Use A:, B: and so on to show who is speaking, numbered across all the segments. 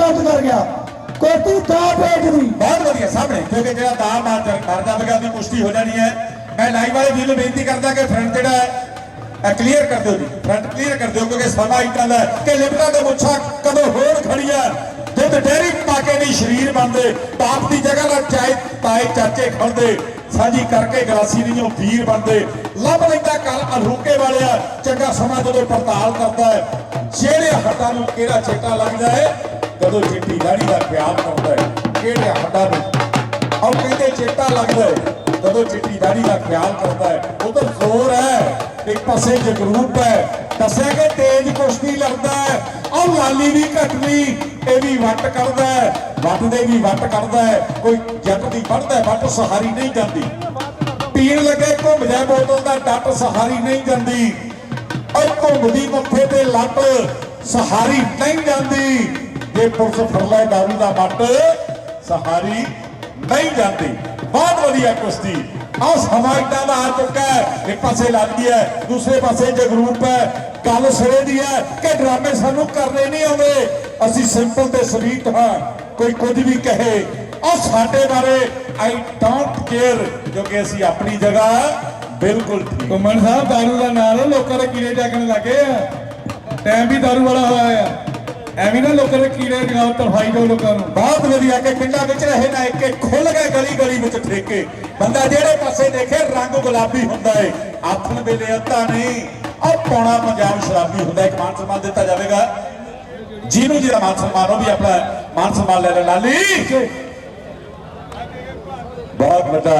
A: ਪ੍ਰਾਪਤ ਕਰ ਗਿਆ। ਕੋਟੀ ਦਾ ਪੇਜ ਦੀ।
B: ਬਹੁਤ ਵਧੀਆ, ਸਾਹਮਣੇ। ਕਿਉਂਕਿ ਜਿਹੜਾ ਦਾ ਮਾਰ ਕਰ ਜਾਵੇਗਾ ਉਹਦੀ ਪੁਸ਼ਟੀ ਹੋ ਜਾਣੀ ਹੈ। ਮੈਂ ਲਾਈਵ ਵਾਲੇ ਵੀਰ ਨੂੰ ਬੇਨਤੀ ਕਰਦਾ ਕਿ ਫਰੰਟ ਜਿਹੜਾ ਹੈ ਕਲੀਅਰ ਕਰ ਦਿਓ ਜੀ। ਫਰੰਟ ਕਲੀਅਰ ਕਰ ਦਿਓ, ਕਿਉਂਕਿ ਸਮਾਂ ਇਦਾਂ ਦਾ ਕਿ ਲਿਬੜਾ ਦੇ ਮੁੱਛਾਂ ਕਦੋਂ ਹੋਰ ਖੜੀਆਂ ਦੁੱਧ ਡੇਰੀ ਪਾ ਕੇ ਨਹੀਂ ਸਰੀਰ ਬਣਦੇ, ਬਾਪ ਦੀ ਜਗ੍ਹਾ ਦਾ ਚਾਹੇ ਤਾਏ, ਚਾਚੇ ਖੜਦੇ। ਸਾਂਝੀ ਕਰਕੇ ਗਲਾਸੀ ਨਹੀਂ, ਉਹ ਵੀਰ ਬਣਦੇ। ਲੱਭ ਲੈਂਦਾ ਕੱਲ ਅਲੂਕੇ ਵਾਲਿਆ। ਚੰਗਾ ਸਮਾਂ ਜਦੋਂ ਪੜਤਾਲ ਕਰਦਾ ਹੈ ਜਿਹੜੇ ਹੱਡਾਂ ਨੂੰ ਕਿਹੜਾ ਚੇਤਾ ਲੱਗਦਾ ਹੈ? ਜਦੋਂ ਚਿੱਟੀ ਦਾੜੀ ਦਾ ਖਿਆਲ ਕਰਦਾ ਹੈ, ਕਿਹੜੇ ਹੱਡਾਂ ਨੂੰ? ਔਰ ਕਹਿੰਦੇ ਚੇਤਾ ਲੱਗਦਾ ਹੈ? ਜਦੋਂ ਚਿੱਟੀ ਦਾੜੀ ਦਾ ਖਿਆਲ ਕਰਦਾ ਹੈ ਉਧਰ ਜ਼ੋਰ ਹੈ, ਇੱਕ ਪਾਸੇ ਜਗਰੂਪ ਹੈ, ਦੱਸਿਆ ਕਿ ਤੇਜ਼ ਕੁਸ਼ਤੀ ਲੜਦਾ ਹੈ। ਔਰ ਲਾਲੀ ਵੀ ਘਟਨੀ ਇਹ ਵੀ ਵੱਟ ਕਰਦਾ ਹੈ ਵੱਟ ਦੇ ਵੀ ਵੱਟ ਕਰਦਾ ਹੈ। ਕੋਈ ਜੱਟ ਦੀ ਵੱਟਦਾ ਵੱਟ ਸਹਾਰੀ ਨਹੀਂ ਜਾਂਦੀ। ਪੀਣ ਲੱਗੇ ਘੁੰਮ ਜਾ ਬੋਤਲ ਦਾ ਡੱਟ ਸਹਾਰੀ ਨਹੀਂ ਜਾਂਦੀ। ਔਰ ਘੁੰਮਦੀ ਮੱਥੇ ਤੇ ਲੱਟ ਸਹਾਰੀ ਨਹੀਂ ਜਾਂਦੀ। ਜੇ ਪੁਲਿਸ ਫੜ ਲੈ ਦਾਰੂ ਦਾ ਮੱਟ ਸਹਾਰੀ ਨਹੀਂ ਜਾਂਦੀ। ਬਹੁਤ ਵਧੀਆ ਕੁਸ਼ਤੀ। ਆਹ ਸਮਾਂ ਦਾ ਆ ਚੁੱਕਾ ਹੈ। ਇੱਕ ਪਾਸੇ ਲੱਗਦੀ ਹੈ, ਦੂਸਰੇ ਪਾਸੇ ਜਗਰੂਪ ਹੈ। ਗੱਲ ਸਿਰੇ ਦੀ ਹੈ ਕਿ ਡਰਾਮੇ ਸਾਨੂੰ ਕਰਨੇ ਨਹੀਂ ਆਉਂਦੇ। ਅਸੀਂ ਸਿੰਪਲ ਤੇ ਸਵੀਟ ਹਾਂ। ਕੋਈ ਕੁਝ ਵੀ ਕਹੇ। ਉਹ ਸਾਡੇ ਬਾਰੇ ਆਈ ਡੋਂਟ ਕੇਅਰ ਕਿਉਂਕਿ ਅਸੀਂ ਆਪਣੀ ਜਗ੍ਹਾ ਬਿਲਕੁਲ ਠੀਕ।
C: ਘੁੰਮਣ ਸਾਹਿਬ, ਦਾਰੂ ਦਾ ਨਾਂ ਲੋਕਾਂ ਦੇ ਕੀੜੇ ਜਾਗਣ ਲੱਗੇ ਆ। ਟਾਈਮ ਵੀ ਦਾਰੂ ਵਾਲਾ ਹੋਇਆ ਆ। ਐਵੇਂ ਨਾ ਲੋਕਾਂ ਦੇ ਕੀੜੇ ਜਗਾਓ ਤਰਫਾਈ ਦਿਓ ਲੋਕਾਂ ਨੂੰ।
B: ਬਹੁਤ ਵਧੀਆ ਕਿ ਪਿੰਡਾਂ ਵਿੱਚ ਰਹੇ ਨਾ ਇੱਕ ਖੁੱਲ ਗਏ ਗਲੀ ਗਲੀ ਵਿੱਚ ਠੇਕੇ। ਬੰਦਾ ਜਿਹੜੇ ਪਾਸੇ ਦੇਖੇ ਰੰਗ ਗੁਲਾਬੀ ਹੁੰਦਾ ਏ ਆਥਣ ਵੇਲੇ ਅੱਧਾ ਨਹੀਂ। ਉਹ ਪੌਣਾ ਪੰਜਾਬ ਸ਼ਰਾਬੀ ਹੁੰਦਾ ਇੱਕ ਮਾਨ ਸਨਮਾਨ ਦਿੱਤਾ ਜਾਵੇਗਾ। ਜਿਹਨੂੰ ਜਿਹੜਾ ਮਾਨ ਸਨਮਾਨ ਉਹ ਵੀ ਆਪਣਾ ਮਾਨ ਸਨਮਾਨ ਲੈ ਲੈ ਲਾਲੀ। ਬਹੁਤ ਵੱਡਾ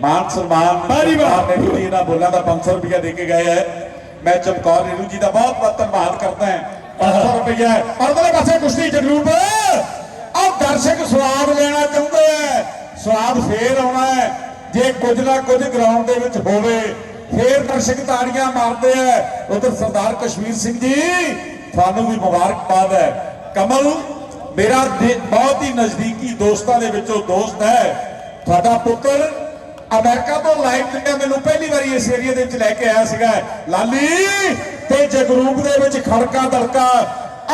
B: ਮਾਨ ਸਨਮਾਨ।
C: ਬਾਰੀ।
B: ਸਰਕਾਰ ਨੇ ਵੀ ਇਹਨਾਂ ਬੋਲਾਂ ਦਾ 500 ਰੁਪਇਆ ਦੇ ਕੇ ਗਏ ਹੈ। ਮੈਂ ਚਮਕੌਰ ਨੀਰੂ ਜੀ ਦਾ ਬਹੁਤ ਬਹੁਤ ਧੰਨਵਾਦ ਕਰਦਾ ਹਾਂ। 500 ਰੁਪਇਆ ਪਰ ਪਾਸੇ ਕੁਸ਼ਤੀ ਜਗਰੂਪ। ਆਹ ਦਰਸ਼ਕ ਸਵਾਦ ਲੈਣਾ ਚਾਹੁੰਦੇ ਆ। ਸਵਾਦ ਫੇਰ ਆਉਣਾ ਹੈ। ਜੇ ਕੁਝ ਨਾ ਕੁਝ ਗਰਾਊਂਡ ਦੇ ਵਿੱਚ ਹੋਵੇ, ਫੇਰ ਦਰਸ਼ਕ ਤਾੜੀਆਂ ਮਾਰਦੇ ਆ। ਉਧਰ ਸਰਦਾਰ ਕਸ਼ਮੀਰ ਸਿੰਘ ਜੀ, ਤੁਹਾਨੂੰ ਵੀ ਮੁਬਾਰਕਬਾਦ ਹੈ। ਕਮਲ, ਮੇਰਾ ਬਹੁਤ ਹੀ ਨਜ਼ਦੀਕੀ ਦੋਸਤਾਂ ਦੇ ਵਿੱਚੋਂ ਦੋਸਤ ਹੈ। ਤੁਹਾਡਾ ਪੁੱਤਰ ਅਮਰੀਕਾ ਤੋਂ ਲਾਈਵ ਜਿਹੜਾ ਮੈਨੂੰ ਪਹਿਲੀ ਵਾਰੀ ਇਸ ਏਰੀਆ ਦੇ ਵਿੱਚ ਲੈ ਕੇ ਆਇਆ ਸੀਗਾ। ਲਾਲੀ, ਤੇ ਜਗਰੂਪ ਦੇ ਵਿੱਚ ਖੜਕਾ ਦੜਕਾ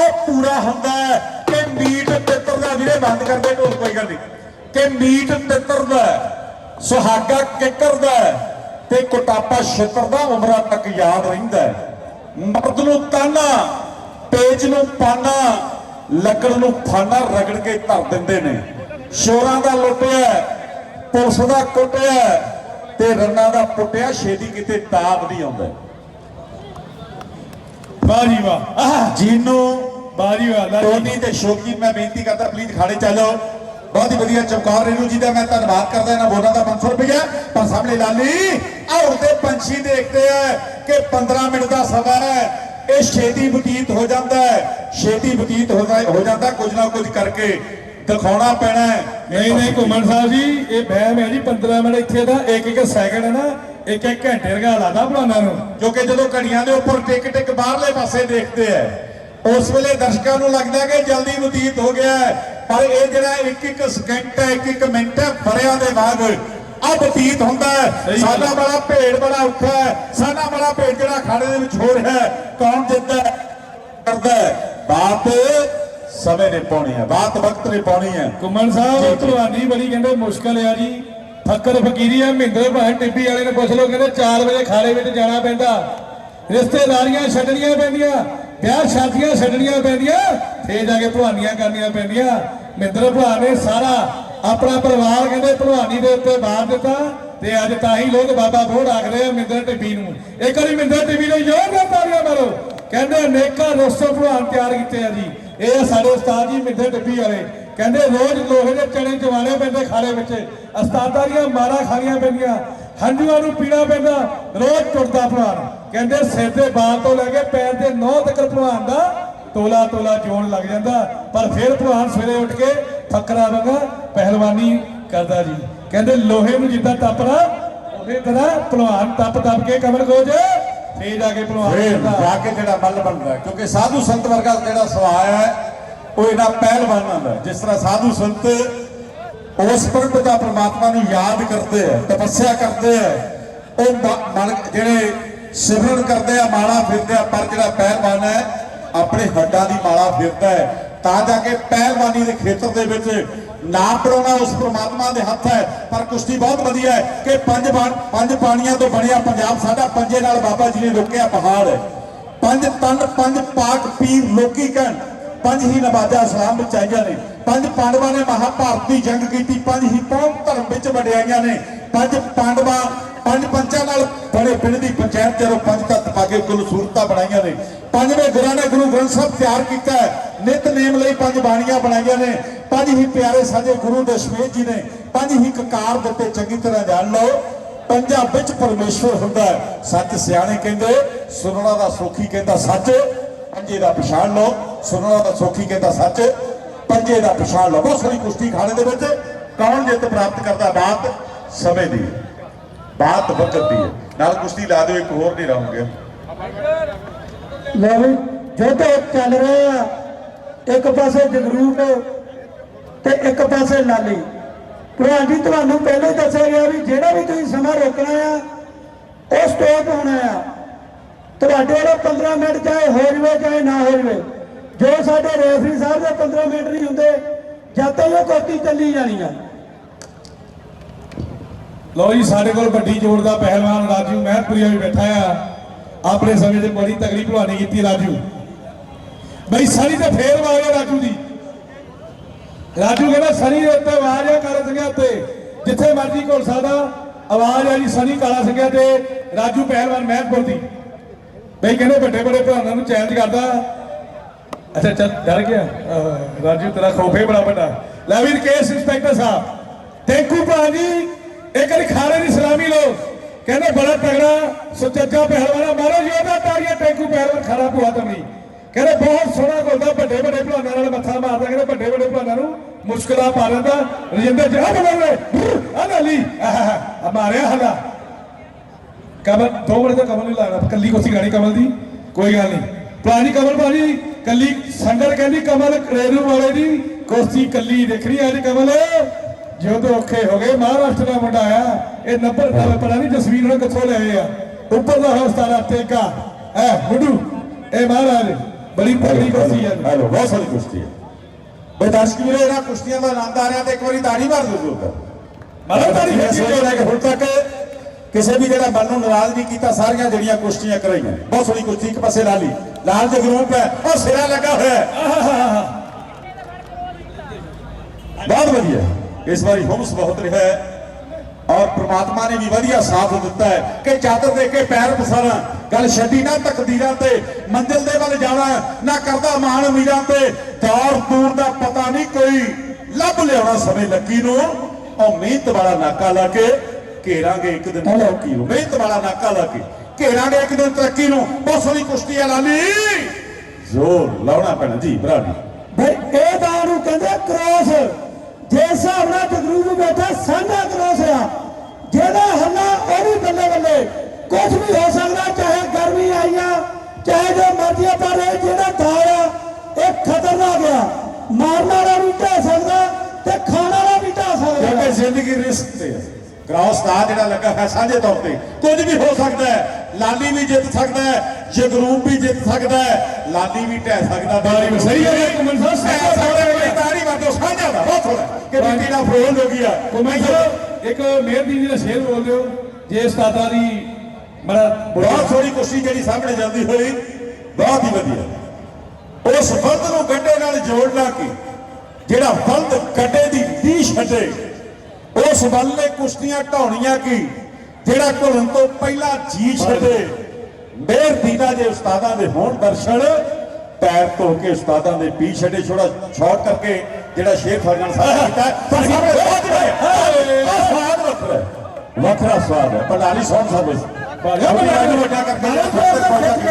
B: ਇਹ ਪੂਰਾ ਹੁੰਦਾ ਕਿ ਮੀਟ ਤਿੱਤਰ ਦਾ ਵੀਰੇ ਬੰਦ ਕਰਦੇ ਢੋਲ ਕੋਈ ਗੱਲ ਨਹੀਂ। ਕਿ ਮੀਟ ਤਿੱਤਰ ਦਾ, ਸੁਹਾਗਾ ਕਿੱਕਰ ਦਾ, ਤੇ ਕੋਟਾਪਾ ਛਿੱਤਰ ਦਾ ਉਮਰਾਂ ਤੱਕ ਯਾਦ ਰਹਿੰਦਾ ਮਰਦ ਨੂੰ ਤਾਨਾ, ਪੇਜ ਨੂੰ ਪਾਨਾ, ਲੱਕੜ ਨੂੰ ਫਾਨਾ ਰਗੜ ਕੇ ਧਰ ਦਿੰਦੇ ਨੇ। ਸ਼ੋਰਾਂ ਦਾ ਲੁੱਟਿਆ ਪੁਲਿਸ ਦਾ ਕੁੱਟਿਆ ਤੇ ਰੰਨਾਂ ਦਾ ਪੁੱਟਿਆ ਛੇਤੀ ਕਿਤੇ ਤਾਬ ਨਹੀਂ ਆਉਂਦਾ।
C: ਵਾਹ ਜੀ ਵਾਹ।
B: ਆਹ। ਜੀਨੂ
C: ਵਾਹ ਜੀ ਵਾਹ। ਲਾਲੀ
B: ਟੋਨੀ ਤੇ ਸ਼ੋਕੀ ਮੈਂ ਬੇਨਤੀ ਕਰਦਾ ਪਲੀਜ਼ ਖਾੜੇ ਚੱਲੋ। ਬਹੁਤ ਹੀ ਵਧੀਆ ਚਮਕੌਰ ਰੇਨੂ ਜੀ ਦਾ ਮੈਂ ਧੰਨਵਾਦ ਕਰਦਾ ਇਹਨਾਂ ਬੋਲਾਂ ਦਾ 500 ਰੁਪਇਆ ਪਰ ਸਾਹਮਣੇ ਲਾਲੀ ਆਹ ਉੜਦੇ ਪੰਛੀ ਦੇਖਦੇ ਆ ਕਿ 15 ਮਿੰਟ ਦਾ ਸਮਾਂ ਹੈ। ਇਹ ਛੇਤੀ ਬਤੀਤ ਹੋ ਜਾਂਦਾ ਹੈ ਛੇਤੀ ਬਤੀਤ ਹੋ ਜਾਂਦਾ ਕੁਝ ਨਾ ਕੁਝ ਕਰਕੇ। ਦਿਖਾਉਣਾ ਪੈਣਾ ਹੈ।
C: ਨਹੀਂ ਨਹੀਂ ਘੁੰਮਣ ਸਾਹਿਬ ਜੀ ਇਹ ਵਹਿਮ ਹੈ ਜੀ 15 ਮਿੰਟ ਇੱਥੇ ਦਾ ਇੱਕ ਇੱਕ ਸੈਕਿੰਡ ਹੈ ਨਾ ਇੱਕ ਇੱਕ ਘੰਟੇ ਰਗਾ ਲਾਦਾ ਭਲਾਨਾਂ ਨੂੰ।
B: ਕਿਉਂਕਿ ਜਦੋਂ ਘੜੀਆਂ ਦੇ ਉੱਪਰ ਟਿਕ ਟਿਕ ਬਾਹਰਲੇ ਪਾਸੇ ਦੇਖਦੇ ਆ ਉਸ ਵੇਲੇ ਦਰਸ਼ਕਾਂ ਨੂੰ ਲੱਗਦਾ ਕਿ ਜਲਦੀ ਬਤੀਤ ਹੋ ਗਿਆ। ਪਰ ਇਹ ਜਿਹੜਾ ਇੱਕ ਇੱਕ ਸਕਿੰਟ ਹੈ ਇੱਕ ਇੱਕ ਮਿੰਟ ਹੈ ਫਰਿਆਂ ਦੇ ਬਾਅਦ ਆ ਬਤੀਤ ਹੁੰਦਾ। ਸਾਡਾ ਬੜਾ ਭੇੜ ਬੜਾ ਔਖਾ ਹੈ। ਸਾਡਾ ਬੜਾ ਭੇੜ ਜਿਹੜਾ ਖਾੜੇ ਦੇ ਵਿੱਚ ਹੋ ਰਿਹਾ ਹੈ। ਕੌਣ ਜਿੱਤਦਾ ਹੈ? ਕਰਦਾ ਬਾਤ ਸਮੇਂ ਨੇ ਪਾਉਣੀ ਹੈ ਬਾਤ ਵਕਤ ਨੇ ਪਾਉਣੀ ਹੈ।
C: ਘੁੰਮਣ ਸਾਹਿਬ ਭਲਵਾਨੀ ਬੜੀ ਕਹਿੰਦੇ ਮੁਸ਼ਕਲ ਆ ਜੀ। ਫੱਕਰ ਫਕੀਰੀ ਆ ਮਹਿੰਦਰ ਭਾਈ ਟਿੱਬੀ ਵਾਲੇ ਨੇ ਪੁੱਛ ਲਓ ਕਹਿੰਦੇ 4 ਵਜੇ ਖਾੜੇ ਵਿੱਚ ਜਾਣਾ ਪੈਂਦਾ। ਰਿਸ਼ਤੇਦਾਰੀਆਂ ਛੱਡਣੀਆਂ ਪੈਂਦੀਆਂ ਵਿਆਹ ਸ਼ਾਦੀਆਂ ਛੱਡਣੀਆਂ ਪੈਂਦੀਆਂ ਫੇਰ ਜਾ ਕੇ ਭਲਵਾਨੀਆਂ ਕਰਨੀਆਂ ਪੈਂਦੀਆਂ। ਮਹਿੰਦਰ ਭਰਾ ਨੇ ਸਾਰਾ ਆਪਣਾ ਪਰਿਵਾਰ ਕਹਿੰਦੇ ਭਲਵਾਨੀ ਦੇ ਉੱਤੇ ਬਾਰ ਦਿੱਤਾ ਤੇ ਅੱਜ ਤਾਂ ਹੀ ਲੋਕ ਬਾਬਾ ਬੋੜ ਆਖਦੇ ਆ ਮਹਿੰਦਰ ਟਿੱਬੀ ਨੂੰ। ਇੱਕ ਵਾਰੀ ਮਹਿੰਦਰ ਟਿੱਬੀ ਨੂੰ ਜ਼ੋਰਦਾਰ ਤਾੜੀਆਂ ਮਾਰੋ। ਕਹਿੰਦੇ ਅਨੇਕਾਂ ਰੋਸਟਰ ਭਲਵਾਨ ਤਿਆਰ ਕੀਤੇ ਆ ਜੀ। ਇਹ ਆ ਸਾਡੇ ਉਸਤਾਦ ਜੀ ਮਿੱਠੇ ਟਿੱਬੀ ਵਾਲੇ। ਕਹਿੰਦੇ ਰੋਜ਼ ਲੋਹੇ ਦੇ ਚਣੇ ਚਵਾਣੇ ਪੈਂਦੇ ਖਾਲੇ ਵਿੱਚ। ਉਸਤਾਦਾਂ ਦੀਆਂ ਮਾਰਾਂ ਖਾਣੀਆਂ ਪੈਂਦੀਆਂ। ਹੰਝੂਆਂ ਨੂੰ ਪੀਣਾ ਪੈਂਦਾ। ਰੋਜ਼ ਟੁੱਟਦਾ ਭਲਵਾਨ। ਕਹਿੰਦੇ ਸਿਰ ਦੇ ਬਾਲ ਤੋਂ ਲੈ ਕੇ ਪੈਰ ਦੇ ਨੌ ਤੱਕ ਭਲਵਾਨ ਦਾ ਤੋਲਾ ਤੋਲਾ ਜੋਣ ਲੱਗ ਜਾਂਦਾ। ਪਰ ਫਿਰ ਭਲਵਾਨ ਸਵੇਰੇ ਉੱਠ ਕੇ ਫੱਕਰਾ ਵਾਂਗਾ ਪਹਿਲਵਾਨੀ ਕਰਦਾ ਜੀ। ਕਹਿੰਦੇ ਲੋਹੇ ਨੂੰ ਜਿੱਦਾਂ ਟੱਪਣਾ ਉਸੇ ਤਰ੍ਹਾਂ ਭਲਵਾਨ ਟੱਪ ਤਪ ਕੇ ਕਮਰ ਗੋਜ ਫੇਰ ਜਾ ਕੇ ਭਲਵਾਨ
B: ਫੇਰ
C: ਕਰਦਾ
B: ਜਾ ਕੇ ਜਿਹੜਾ ਮੱਲ ਬਣਦਾ ਹੈ। ਕਿਉਂਕਿ ਸਾਧੂ ਸੰਤ ਵਰਗਾ ਜਿਹੜਾ ਸੁਭਾਅ ਹੈ ਉਹ ਇਹਨਾਂ ਪਹਿਲਵਾਨ ਹੁੰਦਾ ਹੈ। ਜਿਸ ਤਰ੍ਹਾਂ ਸਾਧੂ ਸੰਤ ਉਸ ਪਰਮਪਿਤਾ ਪ੍ਰਮਾਤਮਾ ਨੂੰ ਯਾਦ ਕਰਦੇ ਆ ਤਪੱਸਿਆ ਕਰਦੇ ਆ ਉਹ ਮਨ ਜਿਹੜੇ ਸਿਮਰਨ ਕਰਦੇ ਆ ਮਾਲਾ ਫਿਰਦੇ ਆ ਪਰ ਜਿਹੜਾ ਪਹਿਲਵਾਨ ਹੈ ਆਪਣੇ ਹੱਡਾਂ ਦੀ ਮਾਲਾ ਫਿਰਦਾ ਹੈ ਤਾਂ ਜਾ ਕੇ ਪਹਿਲਵਾਨੀ ਦੇ ਖੇਤਰ ਦੇ ਵਿੱਚ ਨਾ ਬਣਾਉਣਾ ਉਸ ਪ੍ਰਮਾਤਮਾ ਦੇ ਹੱਥ ਹੈ, ਪਰ ਕੁਸ਼ਤੀ ਬਹੁਤ ਵਧੀਆ ਹੈ ਕਿ ਪੰਜ ਬਾਣ- ਪੰਜ ਪਾਣੀਆਂ ਤੋਂ ਬਣਿਆ ਪੰਜਾਬ ਸਾਡਾ ਪੰਜੇ ਨਾਲ ਬਾਬਾ ਜੀ ਨੇ ਰੋਕਿਆ ਪਹਾੜ। ਹੈ ਪੰਜ ਤਨ, ਪੰਜ ਪਾਕ ਪੀਰ ਲੋਕੀ ਕਹਿਣ ਪੰਜ ਹੀ ਨਵਾਜਾ ਇਸਲਾਮ ਵਿੱਚ ਆਈਆਂ ਨੇ। ਪੰਜ ਪਾਂਡਵਾਂ ਨੇ ਮਹਾਭਾਰਤ ਦੀ ਜੰਗ ਕੀਤੀ, ਪੰਜ ਹੀ ਕੌਮ ਧਰਮ ਵਿੱਚ ਵਡਿਆਈਆਂ ਨੇ। ਪੰਜ ਪਾਂਡਵਾਂ, ਪੰਜ ਪੰਚਾਂ ਨਾਲ ਬੜੇ ਪਿੰਡ ਦੀ ਪੰਚਾਇਤ ਜਦੋਂ ਪੰਜ ਤੱਤ ਪਾ ਕੇ ਕੁੱਲ ਸੂਰਤਾਂ ਬਣਾਈਆਂ ਨੇ। ਪੰਜਵੇਂ ਗੁਰਾਂ ਨੇ ਗੁਰੂ ਗ੍ਰੰਥ ਸਾਹਿਬ ਤਿਆਰ ਕੀਤਾ ਹੈ। ਨਿਤਨੇਮ ਲਈ ਪੰਜ ਬਾਣੀਆਂ ਬਣਾਈਆਂ ਨੇ। ਪੰਜ ਹੀ ਪਿਆਰੇ ਸਾਡੇ ਗੁਰੂ ਦਸ਼ਮੇਸ਼ ਜੀ ਨੇ ਪੰਜ ਹੀ ਕਕਾਰ ਦਿੱਤੇ ਚੰਗੀ ਤਰ੍ਹਾਂ ਜਾਣ ਲਓ। ਪੰਜਾਬ ਵਿੱਚ ਪਰਮੇਸ਼ਵਰ ਹੁੰਦਾ ਸੱਚ ਸਿਆਣੇ ਕਹਿੰਦੇ, ਸੁਣਨਾ ਦਾ ਸੋਖੀ ਕਹਿੰਦਾ ਸੱਚ, ਪੰਜੇ ਦਾ ਪਛਾਣ ਲਓ। ਸੁਣਨਾ ਦਾ ਸੋਖੀ ਕਹਿੰਦਾ ਸੱਚ, ਪੰਜੇ ਦਾ ਪਛਾਣ ਲਓ। ਬਹੁਤ ਸਾਰੀ ਕੁਸ਼ਤੀ ਖਾਣੇ ਦੇ ਵਿੱਚ ਕੌਣ ਜਿੱਤ ਪ੍ਰਾਪਤ ਕਰਦਾ ਬਾਤ ਸਮੇਂ ਦੀ। ਬਾਤ ਵਕਤ ਦੀ ਹੈ। ਨਾਲ ਕੁਸ਼ਤੀ ਲਾ ਦਿਓ, ਇੱਕ ਹੋਰ ਨਹੀਂ ਰਹੂਗੇ
A: ਲੈ ਵੀ ਜੁੱਧ ਚੱਲ ਰਿਹਾ ਆ। ਇੱਕ ਪਾਸੇ ਜਗਰੂਪ ਤੇ ਇੱਕ ਪਾਸੇ ਲਾਲੀ। ਭਗਵਾਨ ਜੀ, ਤੁਹਾਨੂੰ ਪਹਿਲਾਂ ਹੀ ਦੱਸਿਆ ਗਿਆ ਵੀ ਜਿਹੜਾ ਵੀ ਤੁਸੀਂ ਸਮਾਂ ਰੋਕਣਾ ਆ, ਉਹ ਸਟਾਪ ਹੋਣਾ ਆ। ਤੁਹਾਡੇ ਵਾਲਾ 15 ਮਿੰਟ ਚਾਹੇ ਹੋ ਜਵੇ, ਚਾਹੇ ਨਾ ਹੋ ਜਵੇ, ਜੋ ਸਾਡੇ ਰੈਫਰੀ ਸਾਹਿਬ ਦੇ 15 ਮਿੰਟ ਨਹੀਂ ਹੁੰਦੇ, ਜਦ ਤੱਕ ਉਹ ਕੁਸ਼ਤੀ ਚੱਲੀ ਜਾਣੀ ਆ।
C: ਲੋ ਜੀ, ਸਾਡੇ ਕੋਲ ਵੱਡੀ ਜੋੜ ਦਾ ਪਹਿਲਵਾਨ ਰਾਜੂ ਮਹਿਰਪੁਰੀਆ ਵੀ ਬੈਠਾ ਆ। ਆਪਣੇ ਸਮੇਂ ਤੇ ਬੜੀ ਤਗੜੀ ਭਲਵਾਨੀ ਕੀਤੀ ਰਾਜੂ। ਬਈ ਸਾਰੀ ਤੇ ਫੇਰ ਮਾਰਿਆ ਰਾਜੂ ਦੀ। ਰਾਜੂ ਕਹਿੰਦਾ, ਸਨੀ ਦੇ ਉੱਤੇ ਆਵਾਜ਼ ਆ, ਕਾਲਾ ਸਿੰਘਿਆ ਉੱਤੇ। ਜਿੱਥੇ ਮਰਜ਼ੀ ਕੋਲ ਸਕਦਾ, ਆਵਾਜ਼ ਆ ਜੀ ਸਨੀ, ਕਾਲਾ ਸਿੰਘਿਆ ਤੇ। ਰਾਜੂ ਪਹਿਲਵਾਨ ਮਹਿਰਪੁਰ ਦੀ। ਬਈ ਕਹਿੰਦੇ ਵੱਡੇ ਵੱਡੇ ਭਰਾਵਾਂ ਨੂੰ ਚੈਲੰਜ ਕਰਦਾ। ਅੱਛਾ, ਚੱਲ, ਡਰ ਗਿਆ। ਰਾਜੂ ਤੇਰਾ ਖੋਫੇ ਬੜਾ ਵੱਡਾ। ਲੈ ਵੀਰ ਕੇਸ ਇੰਸਪੈਕਟਰ ਸਾਹਿਬ ਟੈਂਕੂ ਭਰਾ ਜੀ ਇੱਕ ਵਾਰੀ ਖਾਰੇ ਦੀ ਸਲਾਮੀ ਲਓ। ਕਹਿੰਦੇ, ਬੜਾ ਤਗੜਾ ਸੁਚੱਜਾ ਪਹਿਲਵਾਨਾ ਮਾਰੋ ਜੋਦਾ ਤਾੜੀਆਂ, ਟੈਂਕੂ, ਪਹਿਲਵਾਨ ਖੜਾ ਭੂਆ ਤਮਰੀ ਕਹਿੰਦੇ ਬਹੁਤ ਸੋਹਣਾ ਬੋਲਦਾ, ਵੱਡੇ ਵੱਡੇ ਭਲਾਨਾਂ ਨਾਲ ਮੱਥਾ ਮਾਰਦਾ, ਕਹਿੰਦੇ ਵੱਡੇ ਵੱਡੇ ਭਲਾਨਾਂ ਨੂੰ ਮੁਸ਼ਕਲਾਂ ਪਾ ਲੈਂਦਾ ਰਜਿੰਦਰ ਜੀ, ਆ ਆ ਨਾਲੀ ਆ ਮਾਰਿਆ ਹਲਾ ਕਮਲ, ਦੋ ਮਿੰਟ ਦਾ ਕਮਲ ਨਹੀਂ ਲਾਣਾ ਕੱਲੀ ਕੋਸੀ ਗਾਣੀ ਕਮਲ ਦੀ, ਕੋਈ ਗੱਲ ਨਹੀਂ। ਪੁਰਾਣੀ ਕਮਲ ਭਾਜੀ ਕੱਲੀ ਸੰਗਤ ਕਹਿੰਦੀ ਕਮਲ ਰੇਰੂ ਵਾਲੇ ਦੀ ਕੋਸੀ ਕੱਲੀ ਦੇਖਣੀ ਆ ਜੀ ਕਮਲ। ਜਦੋਂ ਔਖੇ ਹੋ ਗਏ, ਮਹਾਰਾਸ਼ਟਰ ਦਾ ਮੁੰਡਾ ਆਇਆ, ਇਹ ਨੰਬਰ ਦਾ ਪਤਾ ਨਹੀਂ ਜਸਵੀਰ ਨੂੰ ਕਿੱਥੋਂ ਲੈ ਆ। ਉੱਪਰ ਦਾ ਹਸਤਾਰਾ ਤੇਕਾ ਐ, ਮੁੰਡੂ, ਇਹ ਮਹਾਰਾਜ। ਬੜੀ ਤਗੜੀ ਕੋਸੀ ਆ।
B: ਹੈਲੋ ਬਹੁਤ ਸਾਰੀ ਕੁਸ਼ਤੀ ਹੈ। ਬਈ ਦਰਸ਼ਕ ਵੀਰੋ ਇਹਨਾਂ ਕੁਸ਼ਤੀਆਂ ਦਾ ਆਨੰਦ ਆ ਰਿਹਾ ਤੇ ਇੱਕ ਵਾਰੀ ਤਾੜੀ ਮਾਰ ਦਿਓ ਜ਼ਰੂਰ।
C: ਮਾਰੋ ਤਾੜੀ
B: ਇਸ ਵੇਲੇ ਲੈ ਕੇ ਹੁਣ ਤੱਕ ਕਿਸੇ ਵੀ ਜਿਹੜਾ ਮਨ ਨੂੰ ਨਾਰਾਜ਼ ਨਹੀਂ ਕੀਤਾ ਸਾਰੀਆਂ ਜਿਹੜੀਆਂ ਕੁਸ਼ਤੀਆਂ ਕਰਾਈਆਂ। ਬਹੁਤ ਸੋਹਣੀ ਕੁਸ਼ਤੀ ਇੱਕ ਪਾਸੇ ਲਾਲੀ। ਲਾਲ ਦੇ ਗਰੂਪ ਹੈ ਉਹ ਸਿਰਾ ਲੱਗਾ ਹੋਇਆ ਹੈ। ਬਹੁਤ ਵਧੀਆ। ਇਸ ਵਾਰੀ ਹੁਮਸ ਬਹੁਤ ਰਿਹਾ ਹੈ। ਔਰ ਪ੍ਰਮਾਤਮਾ ਨੇ ਵੀ ਵਧੀਆ ਸਾਥ ਦਿੱਤਾ ਹੈ ਕਿ ਚਾਦਰ ਦੇ ਕੇ ਪੈਰ ਪਸਾਰਾਂ ਗੱਲ ਛੱਡੀ ਨਾ ਤਕਦੀਰਾਂ ਤੇ ਮੰਜ਼ਿਲ ਦੇ ਵੱਲ ਜਾਣਾ ਨਾ ਕਰਦਾ ਮਾਣ ਅਮੀਰਾਂ ਤੇ ਦੌਰ ਦੂਰ ਦਾ ਪਤਾ ਨਹੀਂ ਕੋਈ ਲੱਭ ਲਿਆਉਣਾ ਸਮੇਂ ਲੱਗੀ ਨੂੰ ਉਹ ਮਿਹਨਤ ਵਾਲਾ ਨਾਕਾ ਲਾ ਕੇ ਘੇਰਾਂਗੇ ਇੱਕ ਦਿਨ ਤਰੱਕੀ ਨੂੰ ਮਿਹਨਤ ਵਾਲਾ ਨਾਕਾ ਲਾ ਕੇ ਘੇਰਾਂਗੇ ਇੱਕ ਦਿਨ ਤਰੱਕੀ ਨੂੰ ਬਹੁਤ ਸੋਹਣੀ ਕੁਸ਼ਤੀ ਹੈ ਲਾਲੀ। ਜ਼ੋਰ ਲਾਉਣਾ ਪੈਣਾ ਜੀ ਭਰਾ ਜੀ।
A: ਬਈ ਇਹ ਤਾਂ ਨੂੰ ਕਹਿੰਦੇ ਕ੍ਰੋਸ ਜੇ ਹਿਸਾਬ ਨਾਲ ਜਗਰੂਪ ਬੈਠਾ, ਸਾਂਝਾ ਕ੍ਰੋਸ ਆ ਜਿਹਦਾ ਹੱਲਾ ਉਹ ਵੀ ਬੱਲੇ ਬੱਲੇ। ਕੁਝ ਵੀ ਹੋ ਸਕਦਾ, ਚਾਹੇ ਗਰਮੀ ਆਈ ਚਾਹੇ ਜੋ ਮਰਜ਼ੀ ਪਰ ਇਹ ਜਿਹੜਾ ਦਾਲ ਆ, ਇਹ ਖਤਰਨਾਕ ਆ। ਮਾਰਨ ਵਾਲਾ ਵੀ ਢਾ ਸਕਦਾ ਤੇ ਖਾਣ ਵਾਲਾ ਵੀ ਢਹਿ
B: ਕਿਉਂਕਿ ਜ਼ਿੰਦਗੀ ਰਿਸਕ ਤੇ ਹੈ ਕ੍ਰਾਸ ਦਾ ਜਿਹੜਾ ਲੱਗਾ ਹੈ ਸਾਂਝੇ ਤੌਰ ਤੇ। ਕੁਝ ਵੀ ਹੋ ਸਕਦਾ ਹੈ। ਲਾਲੀ ਵੀ ਜਿੱਤ ਸਕਦਾ ਹੈ ਜਗਰੂਪ ਵੀ ਜਿੱਤ ਸਕਦਾ ਹੈ ਲਾਲੀ ਵੀ ਢਹਿ ਸਕਦਾ।
C: ਵੀ ਸਹੀ ਹੈ ਘੁੰਮਣ ਸਾਹਿਬ,
B: ਸਾਡੇ ਕੋਲੇ ਤਾੜੀ ਵਾਦੋ ਸਾਂਝਾ ਦਾ ਬਹੁਤ ਥੋੜਾ ਕਿ ਬੀਬੀ ਦਾ ਫਰੋਲ ਹੋ ਗਿਆ
C: ਕੁਮਨ ਸਾਹਿਬ ਇੱਕ ਮਿਹਰਦੀ ਜੀ ਦਾ ਸ਼ੇਰ ਬੋਲਦੇ ਹੋ ਜੇ ਉਸਤਾਦਾਂ ਦੀ ਬੜਾ
B: ਬਹੁਤ ਥੋੜੀ ਕੁਸ਼ਤੀ ਜਿਹੜੀ ਸਾਹਮਣੇ ਜਾਂਦੀ ਹੋਈ ਬਹੁਤ ਹੀ ਵਧੀਆ। ਉਸ ਫਲਦ ਨੂੰ ਗੱਡੇ ਨਾਲ ਜੋੜਨਾ ਕੀ ਜਿਹੜਾ ਫਲਦ ਗੱਡੇ ਦੀ ਦੀ ਛੱਡੇ ਉਸ ਵੱਲ ਨੇ ਕੁਸ਼ਤੀਆਂ ਢਾਉਣੀਆਂ ਕੀ? ਜਿਹੜਾ ਘੁਲਣ ਤੋਂ ਪਹਿਲਾਂ ਜੀ ਛੱਡੇ। ਮੇਰ ਦੀਨਾ ਜੇ ਉਸਤਾਦਾਂ ਦੇ ਹੋਣ ਦਰਸ਼ਨ ਪੈਰ ਧੋ ਕੇ ਉਸਤਾਦਾਂ ਦੇ ਪੀ ਛੱਡੇ ਛੋੜਾ ਸ਼ਾਰਟ ਕਰਕੇ ਜਿਹੜਾ ਸ਼ੇਰ ਫਰਮਾਨ ਸਾਹਿਬ ਕੀਤਾ ਸਵਾਦ ਵੱਖਰਾ। ਵੱਖਰਾ ਸਵਾਦ ਹੈ। ਪੰਡਾਲੀ ਸੌਣ ਸਾਹਿਬ
C: ਬਾਜਾ
B: ਵੱਡਾ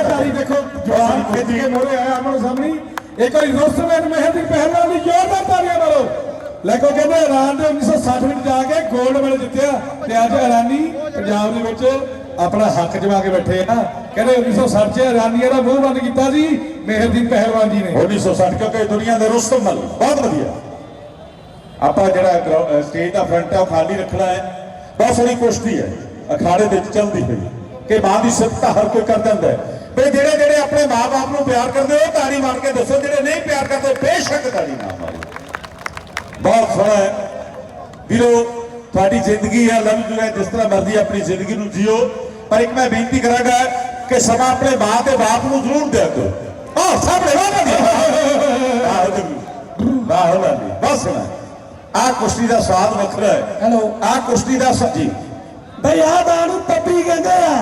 C: ਤਾਰੀ ਦੇਖੋ ਜਵਾਨ ਖੇਡ ਕੇ ਮੋਰੇ ਆਇਆ ਆਪਣੇ ਸਾਹਮਣੇ। ਇੱਕ ਵਾਰੀ ਰੋਸਟਮੈਨ ਮਹਿੰਦੀ ਪਹਿਲਾਂ ਦੀ ਜ਼ੋਰਦਾਰ ਤਾੜੀਆਂ ਮਾਰੋ ਲੈ ਲੈਕੋ ਕਹਿੰਦੇ ਇਰਾਨ ਦੇ 1960 ਵਿੱਚ ਜਾ ਕੇ 골ਡ ਮੈਡਲ ਜਿੱਤਿਆ ਤੇ ਅੱਜ ਇਰਾਨੀ ਪੰਜਾਬ ਦੇ ਵਿੱਚ ਆਪਣਾ ਹੱਕ ਜਮਾ ਕੇ ਬੈਠੇ ਆ। ਕਹਿੰਦੇ 1960 ਚ ਇਰਾਨੀਆਂ ਦਾ ਮੂੰਹ ਬੰਦ ਕੀਤਾ ਸੀ ਮਹਿੰਦੀ ਪਹਿਲਵਾਨ ਜੀ ਨੇ।
B: 1960 ਕਿਉਂਕਿ ਦੁਨੀਆ ਦੇ ਰੁਸਤਮ ਮਲ ਬਹੁਤ ਵਧੀਆ। ਆਪਾਂ ਜਿਹੜਾ ਗਰਾਊ- ਸਟੇਜ ਦਾ ਫਰੰਟ ਹੈ ਉਹ ਖਾਲੀ ਰੱਖਣਾ ਹੈ। ਬਹੁਤ ਸਾਰੀ ਕੁਸ਼ਤੀ ਹੈ। ਅਖਾੜੇ ਵਿੱਚ ਚੱਲਦੀ ਹੋਈ। ਕਿ ਮਾਂ ਦੀ ਸਿਫਤ ਹਰ ਕੋਈ ਕਰ ਦਿੰਦਾ ਹੈ। ਵੀ ਜਿਹੜੇ ਜਿਹੜੇ ਆਪਣੇ ਮਾਪੇ ਨੂੰ ਪਿਆਰ ਕਰਦੇ ਹੋ ਤਾੜੀ ਮਾਰ ਕੇ ਦੱਸੋ, ਜਿਹੜੇ ਨਹੀਂ ਪਿਆਰ ਕਰਦੇ ਬੇਸ਼ੱਕ ਇੱਕ ਤਾੜੀ ਨਾ ਮਾਰੋ। ਬਹੁਤ ਸੋਹਣਾ ਹੈ। ਵੀਰੋ ਤੁਹਾਡੀ ਜ਼ਿੰਦਗੀ ਹੈ ਲਵ ਯੂ ਹੈ ਜਿਸ ਤਰ੍ਹਾਂ ਮਰਜ਼ੀ ਆਪਣੀ ਜ਼ਿੰਦਗੀ ਨੂੰ ਜੀਓ। ਪਰ ਇੱਕ ਮੈਂ ਬੇਨਤੀ ਕਰਾਂਗਾ ਕਿ ਸਮਾਂ ਆਪਣੇ ਮਾਂ ਤੇ ਬਾਪ ਨੂੰ ਜ਼ਰੂਰ ਦਿਆ ਕਰੋ। ਆਹ ਸਾਹਮਣੇ ਵਾਹ ਵਾਹ ਬਸ ਆਹ ਕੁਸ਼ਤੀ ਦਾ ਸਵਾਦ ਵੱਖਰਾ ਹੈ।
A: ਹੈਲੋ
B: ਆਹ ਕੁਸ਼ਤੀ ਦਾ ਸੱਜੀ
A: ਬਈ ਆਹ ਦਾ ਨੂੰ ਪੱਪੀ ਕਹਿੰਦੇ ਆ।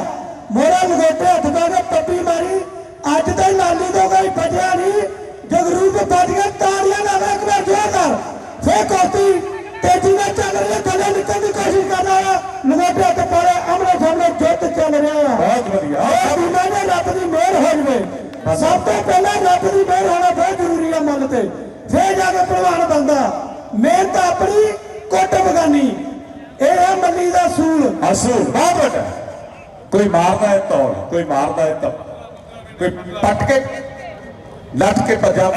A: ਮੋਰਾ ਲਗੋਟੇ ਹੱਥ ਕੇ ਪੱਪੀ ਮਾਰੀ। ਅੱਜ ਤਾਂ ਲਾਲੀ ਤੋਂ ਕੋਈ ਬਚਿਆ ਨਹੀਂ। ਜਗਰੂਪ ਗਿਆ ਫੇਰ ਕੋਤੀ ਤੇਜ਼ੀ ਨਾਲ ਚੱਲ ਰਹੀ ਹੈ ਥੱਲੇ ਨਿਕਲਣ ਦੀ ਕੋਸ਼ਿਸ਼ ਕਰ ਰਿਹਾ ਹੈ ਲਗੋਟੇ ਹੱਥ ਪਾੜੇ ਆਮਣੇ ਸਾਹਮਣੇ ਜੁੱਧ ਚੱਲ ਰਿਹਾ ਹੈ।
B: ਬਹੁਤ ਵਧੀਆ।
A: ਇਹ ਦੁਨੀਆ ਦੇ ਰੱਬ ਦੀ ਮਿਹਰ ਹੋ ਜਵੇ। ਸਭ ਤੋਂ ਪਹਿਲਾਂ ਰੱਬ ਦੀ ਮਿਹਰ ਹੋਣਾ ਬਹੁਤ ਜ਼ਰੂਰੀ ਹੈ ਮਨ ਤੇ। ਫੇਰ ਜਾ ਕੇ ਪ੍ਰਵਾਨ ਬੰਦਾ ਮਿਹਨਤ ਆਪਣੀ ਕੁੱਟ ਬਗਾਨੀ। ਇਹ ਹੈ ਮੱਲੀ ਦਾ ਸੂਲ।
B: ਅਸੂਲ ਬਹੁਤ ਵੱਡਾ। ਕੋਈ ਮਾਰਦਾ ਹੈ ਤੌਲ ਕੋਈ ਮਾਰਦਾ ਹੈ ਤਪ। ਕੋਈ ਪੱਟ ਕੇ ਲੱਟ ਕੇ ਭਜਾ।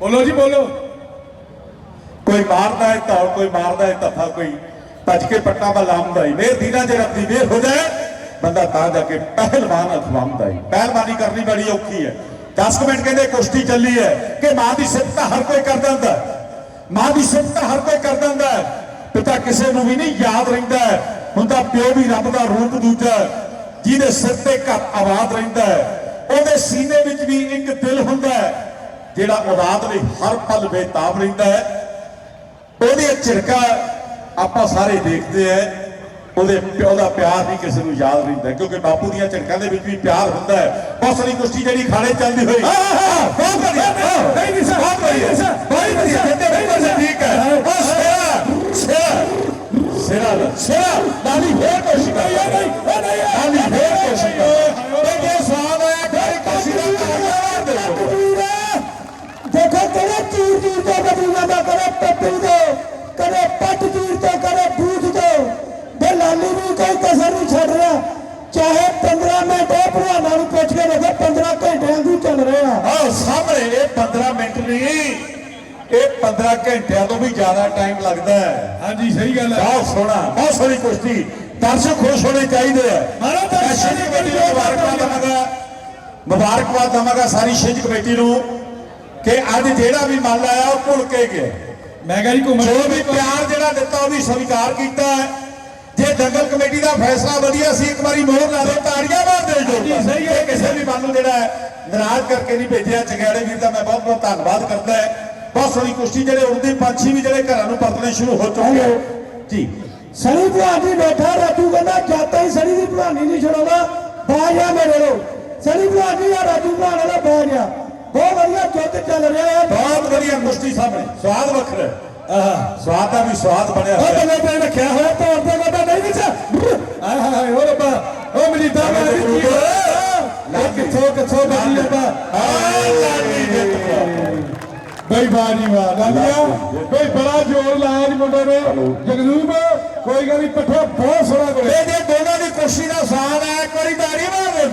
C: ਬੋਲੋ ਜੀ ਬੋਲੋ।
B: ਕੋਈ ਮਾਰਦਾ ਹੈ ਤੌਲ ਕੋਈ ਮਾਰਦਾ ਹੈ ਤਫਾ ਕੋਈ ਭੱਜ ਕੇ ਪੱਟਾਂ ਵੱਲ ਆਉਂਦਾ ਹੀ ਮੇਰ ਦੀਨਾ ਜੇ ਰੱਬ ਦੀ ਮੇਰ ਹੋ ਜਾਏ, ਬੰਦਾ ਤਾਂ ਜਾ ਕੇ ਪਹਿਲਵਾਨ ਅਖਵਾਉਂਦਾ ਹੀ। ਪਹਿਲਵਾਨੀ ਕਰਨੀ ਬੜੀ ਔਖੀ ਹੈ। 10 ਮਿੰਟ ਕਹਿੰਦੇ ਕੁਸ਼ਤੀ ਚੱਲੀ ਹੈ ਕਿ ਮਾਂ ਦੀ ਸਿਫਤ ਤਾਂ ਹਰ ਕੋਈ ਕਰ ਦਿੰਦਾ ਮਾਂ ਦੀ ਸਿਫਤ ਹਰ ਕੋਈ ਕਰ ਦਿੰਦਾ ਪਿਤਾ ਕਿਸੇ ਨੂੰ ਵੀ ਨਹੀਂ ਯਾਦ ਰਹਿੰਦਾ ਹੈ। ਹੁੰਦਾ ਪਿਓ ਵੀ ਰੱਬ ਦਾ ਰੂਪ ਦੂਜਾ ਜਿਹਦੇ ਸਿਰ ਤੇ ਘਰ ਆਬਾਦ ਰਹਿੰਦਾ ਹੈ। ਉਹਦੇ ਸੀਨੇ ਵਿੱਚ ਵੀ ਇੱਕ ਦਿਲ ਹੁੰਦਾ ਹੈ, ਜਿਹੜਾ ਔਲਾਦ ਲਈ ਹਰ ਪਲ ਬੇਤਾਬ ਰਹਿੰਦਾ ਹੈ। ਉਹਦੇ ਝਿੜਕਾ ਆਪਾਂ ਸਾਰੇ ਦੇਖਦੇ ਆ ਉਹਦੇ ਪਿਓ ਦਾ ਪਿਆਰ ਨਹੀਂ ਕਿਸੇ ਨੂੰ ਯਾਦ ਰਹਿੰਦਾ ਕਿਉਂਕਿ ਬਾਪੂ ਦੀਆਂ ਝਿੜਕਾਂ ਦੇ ਵਿੱਚ ਵੀ ਪਿਆਰ ਹੁੰਦਾ ਹੈ ਬਹੁਤ ਸਾਰੀ ਕੁਸ਼ਤੀ ਜਿਹੜੀ ਖਾਣੇ ਚੱਲਦੀ ਹੋਈ ਬਹੁਤ ਵਧੀਆ ਨਹੀਂ ਨਹੀਂ
A: 15 ਘੰਟਿਆਂ
B: ਤੋਂ ਵੀ ਜ਼ਿਆਦਾ ਟਾਈਮ ਲੱਗਦਾ ਹੈ।
C: ਹਾਂਜੀ ਸਹੀ ਗੱਲ ਹੈ।
B: ਬਹੁਤ ਸੋਹਣਾ ਬਹੁਤ ਸੋਹਣੀ ਕੁਸ਼ਤੀ। ਦਰਸ਼ਕ ਖੁਸ਼ ਹੋਣੇ ਚਾਹੀਦੇ ਆ।
C: ਮਾਰੋ ਦਰਸ਼ਕ
B: ਨੂੰ ਮੁਬਾਰਕਬਾਦ ਦਵਾਂਗਾ। ਮੁਬਾਰਕਬਾਦ ਦਵਾਂਗਾ ਸਾਰੀ ਛਿੰਝ ਕਮੇਟੀ ਨੂੰ ਕਿ ਅੱਜ ਜਿਹੜਾ ਵੀ ਮੰਨ ਆਇਆ ਉਹ ਭੁੱਲ ਕੇ ਗਿਆ।
C: ਮੈਂ ਕਿਹਾ ਜੀ ਘੁੰਮਣ
B: ਜੋ ਵੀ ਪਿਆਰ ਜਿਹੜਾ ਦਿੱਤਾ ਉਹ ਵੀ ਸਵੀਕਾਰ ਕੀਤਾ ਹੈ। ਜੇ ਦੰਗਲ ਕਮੇਟੀ ਦਾ ਫੈਸਲਾ ਵਧੀਆ ਸੀ ਇੱਕ ਵਾਰੀ ਮੋਹਰ ਲਾ ਦਿਓ ਤਾੜੀਆਂ ਮਾਰ ਦਿਓ ਜੀ
C: ਜੀ, ਸਹੀ ਹੈ।
B: ਕਿਸੇ ਵੀ ਮਨ ਨੂੰ ਜਿਹੜਾ ਹੈ ਨਾਰਾਜ਼ ਕਰਕੇ ਨਹੀਂ ਭੇਜਿਆ ਚੰਗਿਆੜੇ ਵੀਰ ਦਾ ਮੈਂ ਬਹੁਤ ਬਹੁਤ ਧੰਨਵਾਦ ਕਰਦਾ ਹੈ। ਬਹੁਤ ਸੋਹਣੀ ਕੁਸ਼ਤੀ ਜਿਹੜੇ ਉੜਦੇ ਪੰਛੀ ਵੀ ਜਿਹੜੇ ਘਰਾਂ ਨੂੰ ਪਰਤਣੇ ਸ਼ੁਰੂ ਹੋ ਚੁੱਕੇ ਆ। ਜੀ।
A: ਸਣੀ ਭਲਵਾਨ ਜੀ ਬੈਠਾ ਰਾਜੂ ਕਹਿੰਦਾ ਜਾਤਾ ਹੀ ਸਣੀ ਦੀ ਭਲਵਾਨੀ ਨਹੀਂ ਛਡਾਉਂਦਾ ਬਾਜ ਆ ਮੇਰੇ ਲੋ ਸਣੀ ਭਲਵਾਨ ਜੀ ਆ ਰਾਜੂ ਭਲਵਾਨ ਵਾਲਾ ਬਾਜ ਆ। ਬਹੁਤ ਵਧੀਆ ਜੁੱਧ ਚੱਲ ਰਿਹਾ ਹੈ।
B: ਬਹੁਤ ਵਧੀਆ ਕੁਸ਼ਤੀ ਸਾਹਮਣੇ। ਸਵਾਦ ਵੱਖਰਾ ਹੈ। ਆਹ ਸਵਾਦ ਦਾ ਵੀ ਸਵਾਦ ਬਣਿਆ ਹੋਇਆ। ਹੈ।
C: ਬੰਦੇ ਤੇ ਰੱਖਿਆ ਹੋਇਆ ਤੌਰ ਤੇ ਬੰਦਾ ਨਹੀਂ ਵਿੱਚ। ਆਏ ਹਾਏ ਉਹ ਰੱਬਾ ਉਹ ਮਾਰੀ ਕੀ ਹੋਇਆ ਕਿੱਥੋਂ ਕਿੱਥੋਂ ਬਣੀ ਰੱਬਾ
B: ਆਹ ਲਾਡੀ ਜਿੱਤ ਗਿਆ
C: ਬਈ ਬਾਜੀ ਵਾਹ ਲਾਲੀਆ ਬਈ ਬੜਾ ਜ਼ੋਰ ਲਾਇਆ ਜੀ ਮੁੰਡੇ ਨੇ। ਜਗਨੂਬ ਕੋਈ ਗੱਲ ਨਹੀਂ, ਪੱਠਾ ਬਹੁਤ ਸੋਹਣਾ ਕੋਲੇ
B: ਇਹ ਦੋਨਾਂ ਦੀ ਕੁਸ਼ਤੀ ਦਾ ਸਾਥ ਹੈ, ਇੱਕ ਵਾਰੀ ਤਾੜੀ ਮਾਰ ਦੇ